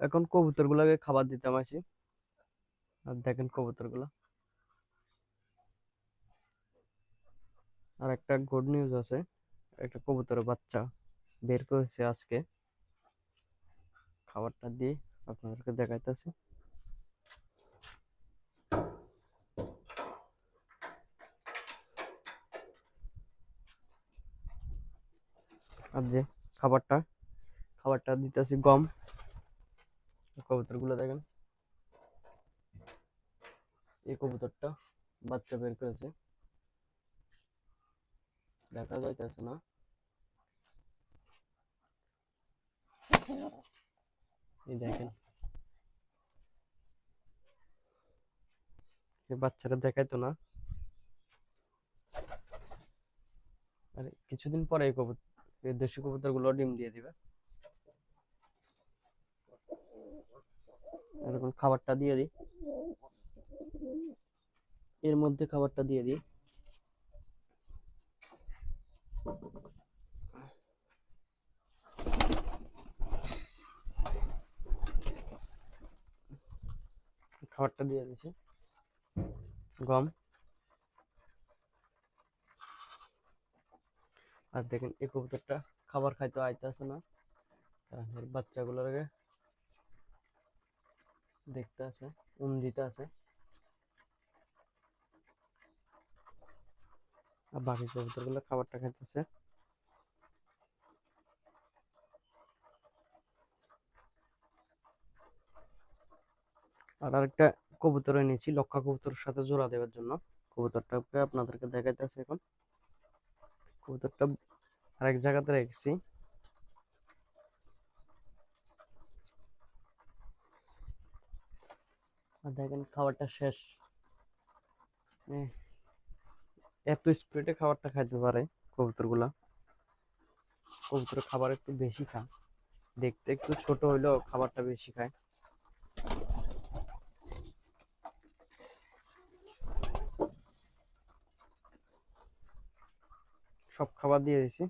এখন কবুতরগুলোকে খাবার দিতাম আসি। আর দেখেন কবুতরগুলো। আর একটা গুড নিউজ আছে, একটা কবুতরের বাচ্চা বের করেছে আজকে। খাবারটা দিয়ে আপনাদেরকে দেখাইতেছি। আর যে খাবারটা খাবারটা দিতেছি গম। কবুতরগুলো দেখেন। এই কবুতরটা বাচ্চা বের করেছে। দেখা যাইতেছে না। এই দেখেন। বাচ্চারা দেখাইতো না। আরে, কিছুদিন পরে এই কবুতর দেশি কবুতরগুলো ডিম দিয়ে দিবে। এরকম খাবারটা দিয়ে দিই। এর মধ্যে খাবারটা দিয়ে দিই। খাবারটা দিয়ে দিছি গম। আর দেখেন এই কবুতরটা খাবার খাইতে আইতেছে না। কারণ এর বাচ্চাগুলোকে দেখতে আছে দিতে আছে। আর বাকি কবুতরগুলো খাবারটা খাইতেছে। আর আরেকটা কবুতর এনেছি, লক্ষা কবুতরের সাথে জোড়া দেওয়ার জন্য। কবুতরটাকে আপনাদেরকে দেখাইতেছে এখন। কবুতরটা আরেক জায়গাতে রেখেছি। আর দেখেন খাবারটা শেষ। এত স্পিডে খাবারটা খাইতে পারে কবুতরগুলা। কবুতর খাবার একটু বেশি খায়। দেখতে একটু ছোট হইলেও খাবারটা বেশি খায়। সব খাবার দিয়ে দিছি।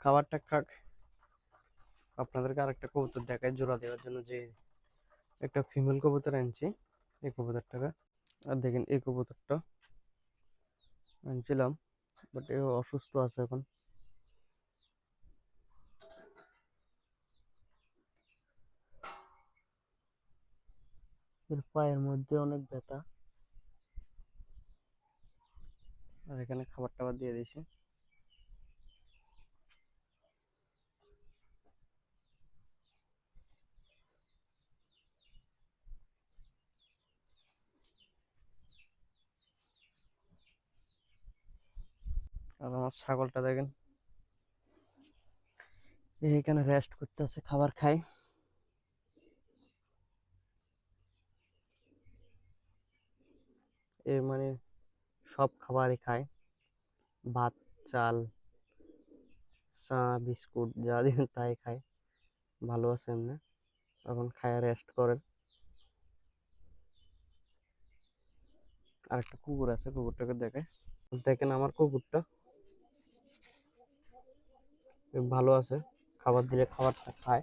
খাবারটা খাক। আপনাদেরকে আরেকটা কবুতর দেখায় জোড়া দেওয়ার জন্য যে একটা ফিমেল কবুতর আনছি, এই কবুতরটাকে আর দেখেন এই কবুতরটা আনছিলাম বাট এ অসুস্থ আছে এখন। এর পায়ের মধ্যে অনেক ব্যথা। আর এখানে খাবার টাবার দিয়ে দিয়েছি। আর আমার ছাগলটা দেখেন। এখানে রেস্ট করতে আছে খাবার খায়। এ মানে সব খাবারই খায়। ভাত, চাল, চা, বিস্কুট, যা দিন তাই খায়। ভালো আছে এমনি। এখন খায় রেস্ট করে। আর একটা কুকুর আছে, কুকুরটাকে দেখে দেখেন আমার কুকুরটা। ভালো আছে। খাবার দিলে খাবারটা খায়।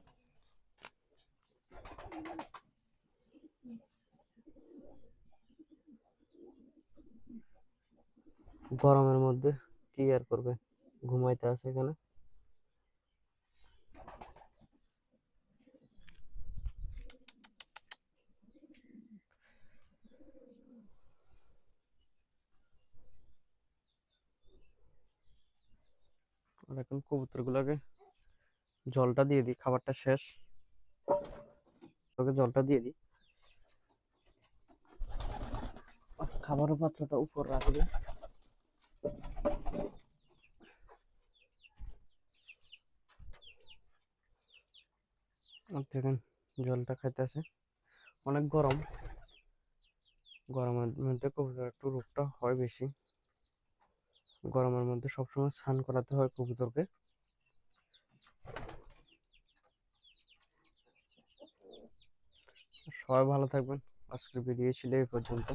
গরমের মধ্যে কি আর করবে? ঘুমাইতে আছে এখানে। এখন কবুতরগুলোকে জলটা দিয়ে দিই, খাবারটা শেষ। ওকে জলটা দিয়ে দিই। খাবারের পাত্রটা উপর রাখবে দেখেন, জলটা খাইতেছে অনেক গরম। গরমের মধ্যে কবুতর একটু রোগটা হয় বেশি। গরমের মধ্যে সবসময় স্নান করাতে হয় কবুতরকে। সবাই ভালো থাকবেন। আজকের ভিডিও ছিল, এই পর্যন্ত।